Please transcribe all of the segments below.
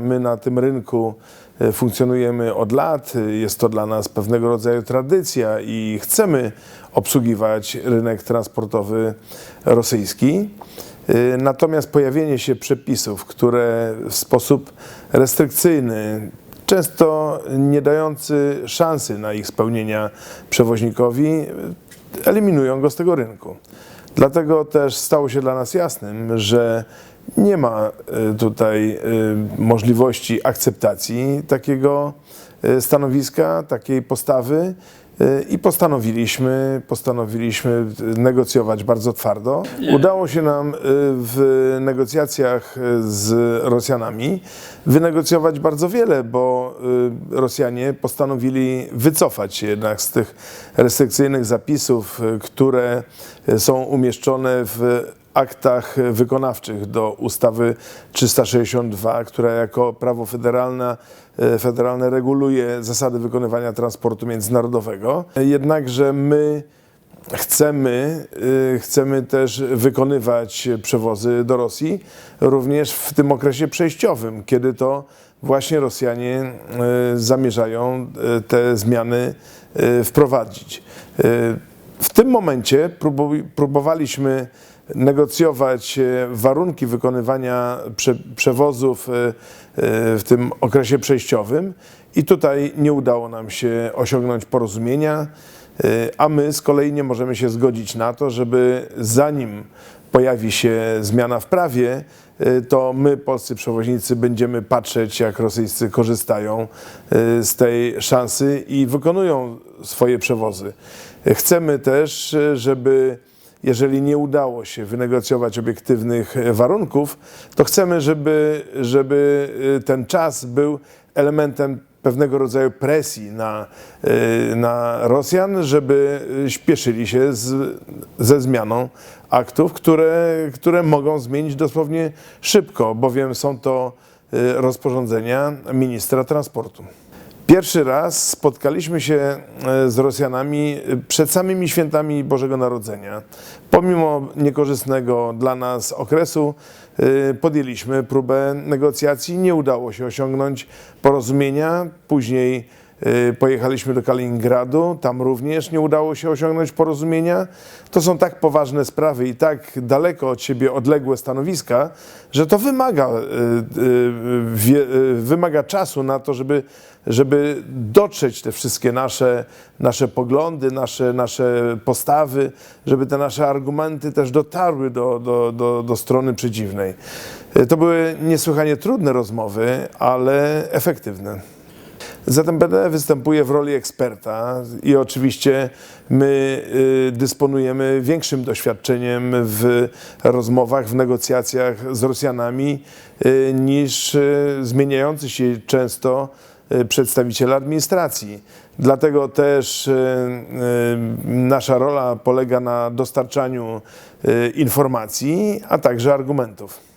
My na tym rynku e, funkcjonujemy od lat. Jest to dla nas pewnego rodzaju tradycja i chcemy obsługiwać rynek transportowy rosyjski. E, Natomiast pojawienie się przepisów, które w sposób restrykcyjny, często nie dający szansy na ich spełnienia przewoźnikowi, eliminują go z tego rynku. Dlatego też stało się dla nas jasnym, że nie ma e, tutaj e, możliwości akceptacji takiego e, stanowiska, takiej postawy i postanowiliśmy, postanowiliśmy negocjować bardzo twardo. Udało się nam w negocjacjach z Rosjanami wynegocjować bardzo wiele, bo Rosjanie postanowili wycofać się jednak z tych restrykcyjnych zapisów, które są umieszczone w aktach wykonawczych do ustawy 362, która jako prawo federalne, e, federalne reguluje zasady wykonywania transportu międzynarodowego. Jednakże my chcemy, y, chcemy też wykonywać przewozy do Rosji również w tym okresie przejściowym, kiedy to właśnie Rosjanie y, zamierzają te zmiany wprowadzić. W tym momencie próbowaliśmy negocjować e, warunki wykonywania prze, przewozów e, e, w tym okresie przejściowym i tutaj nie udało nam się osiągnąć porozumienia, a my z kolei nie możemy się zgodzić na to, żeby zanim pojawi się zmiana w prawie, e, to my, polscy przewoźnicy, będziemy patrzeć, jak rosyjscy korzystają e, z tej szansy i wykonują swoje przewozy. Chcemy też, e, żeby jeżeli nie udało się wynegocjować obiektywnych warunków, to chcemy, żeby, żeby ten czas był elementem pewnego rodzaju presji na, na Rosjan, żeby śpieszyli się z, ze zmianą aktów, które, które mogą zmienić dosłownie szybko, bowiem są to e, rozporządzenia ministra transportu. Pierwszy raz spotkaliśmy się e, z Rosjanami e, przed samymi świętami Bożego Narodzenia. Pomimo niekorzystnego dla nas okresu, podjęliśmy próbę negocjacji. Nie udało się osiągnąć porozumienia. Później pojechaliśmy do Kaliningradu, tam również nie udało się osiągnąć porozumienia. To są tak poważne sprawy i tak daleko od siebie odległe stanowiska, że to wymaga, wie- e, wymaga czasu na to, żeby, żeby dotrzeć te wszystkie nasze, nasze poglądy, nasze, nasze postawy, żeby te nasze argumenty też dotarły do, do, do, do strony przeciwnej. To były niesłychanie trudne rozmowy, ale efektywne. ZMPD występuje w roli eksperta i oczywiście my y, dysponujemy większym doświadczeniem w rozmowach, w negocjacjach z Rosjanami y, niż y, zmieniający się często przedstawiciele administracji. Dlatego też nasza rola polega na dostarczaniu informacji, a także argumentów.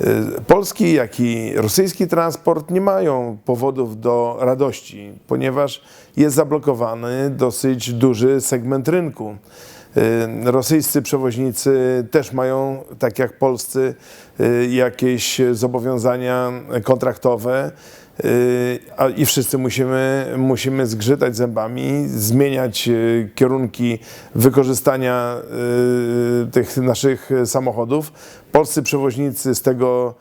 Y, Polski, jak i rosyjski transport nie mają powodów do radości, ponieważ jest zablokowany dosyć duży segment rynku. Y, Rosyjscy przewoźnicy też mają, tak jak polscy, y, jakieś zobowiązania kontraktowe. Y, I wszyscy musimy, musimy zgrzytać zębami, zmieniać y, kierunki wykorzystania y, tych naszych samochodów. Polscy przewoźnicy z tego,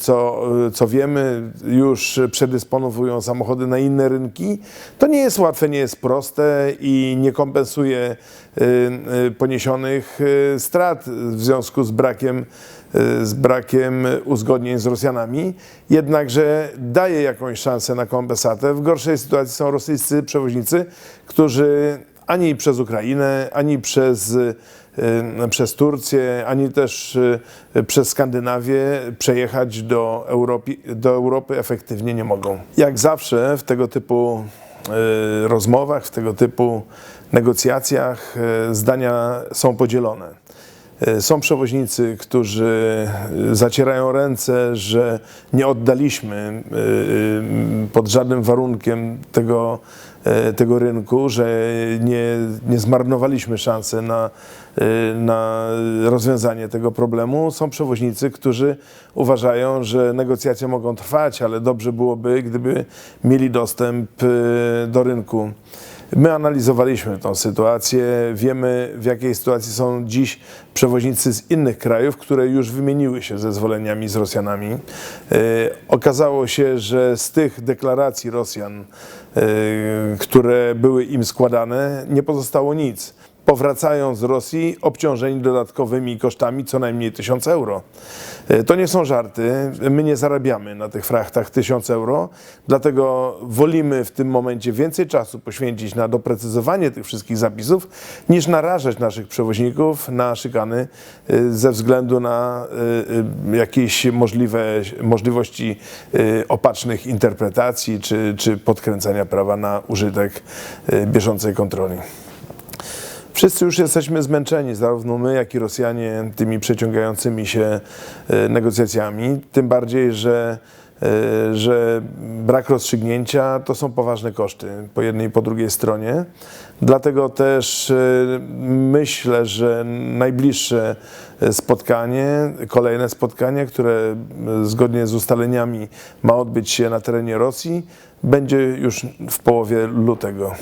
co, co wiemy, już przedysponowują samochody na inne rynki. To nie jest łatwe, nie jest proste i nie kompensuje poniesionych strat w związku z brakiem, z brakiem uzgodnień z Rosjanami. Jednakże daje jakąś szansę na kompensatę. W gorszej sytuacji są rosyjscy przewoźnicy, którzy ani przez Ukrainę, ani przez, y, przez Turcję, ani też y, przez Skandynawię przejechać do Europy, do Europy efektywnie nie mogą. Jak zawsze w tego typu y, rozmowach, w tego typu negocjacjach y, zdania są podzielone. Y, Są przewoźnicy, którzy y, zacierają ręce, że nie oddaliśmy y, pod żadnym warunkiem tego, e, tego rynku, że nie, nie zmarnowaliśmy szansy na, e, na rozwiązanie tego problemu. Są przewoźnicy, którzy uważają, że negocjacje mogą trwać, ale dobrze byłoby, gdyby mieli dostęp e, do rynku. My analizowaliśmy tą sytuację, wiemy w jakiej sytuacji są dziś przewoźnicy z innych krajów, które już wymieniły się zezwoleniami z Rosjanami. E, okazało się, że z tych deklaracji Rosjan, e, które były im składane, nie pozostało nic. Powracają z Rosji obciążeni dodatkowymi kosztami co najmniej 1000 euro. E, To nie są żarty. My nie zarabiamy na tych frachtach 1000 euro, dlatego wolimy w tym momencie więcej czasu poświęcić na doprecyzowanie tych wszystkich zapisów, niż narażać naszych przewoźników na szykany e, ze względu na e, jakieś możliwe możliwości opatrznych interpretacji czy, czy podkręcania prawa na użytek bieżącej kontroli. Wszyscy już jesteśmy zmęczeni, zarówno my, jak i Rosjanie, tymi przeciągającymi się e, negocjacjami. Tym bardziej, że, e, że brak rozstrzygnięcia to są poważne koszty po jednej i po drugiej stronie. Dlatego też e, myślę, że najbliższe spotkanie, kolejne spotkanie, które zgodnie z ustaleniami ma odbyć się na terenie Rosji, będzie już w połowie lutego.